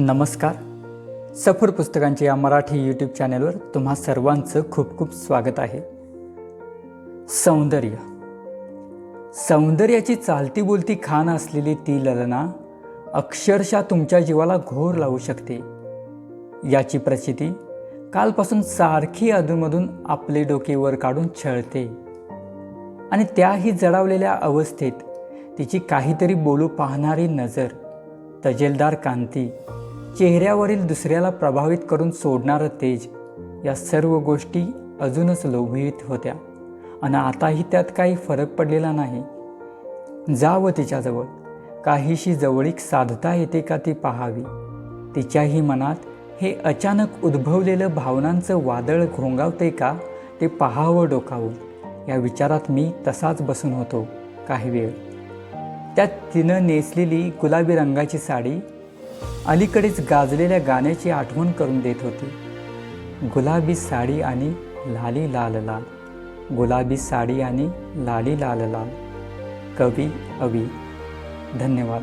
नमस्कार. सफर पुस्तकांच्या या मराठी यूट्यूब चॅनलवर तुम्हा सर्वांचं खूप खूप स्वागत आहे. सौंदर्य. सौंदर्याची चालती बोलती खाण असलेली ती ललना अक्षरशः तुमच्या जीवाला घोर लावू शकते. याची प्रसिद्धी कालपासून सारखी अधूनमधून आपले डोके वर काढून छळते. आणि त्याही जडावलेल्या अवस्थेत तिची काहीतरी बोलू पाहणारी नजर तजेलदार कांती चेहऱ्यावरील दुसऱ्याला प्रभावित करून सोडणारं तेज या सर्व गोष्टी अजूनच लोभवीत होत्या. आणि आताही त्यात काही फरक पडलेला नाही. जावं तिच्याजवळ. काहीशी जवळीक साधता येते का ती पाहावी. तिच्याही मनात हे अचानक उद्भवलेलं भावनांचं वादळ घोंगावते का ते पाहावं डोकावून. या विचारात मी तसाच बसून होतो काही वेळ. त्यात तिनं नेसलेली गुलाबी रंगाची साडी अलीकडेच गाजलेल्या गाण्याची आठवण करून देत होती. गुलाबी साडी आणि लाली लाल लाल. गुलाबी साडी आणि लाली लाल लाल. कवी अवी. धन्यवाद.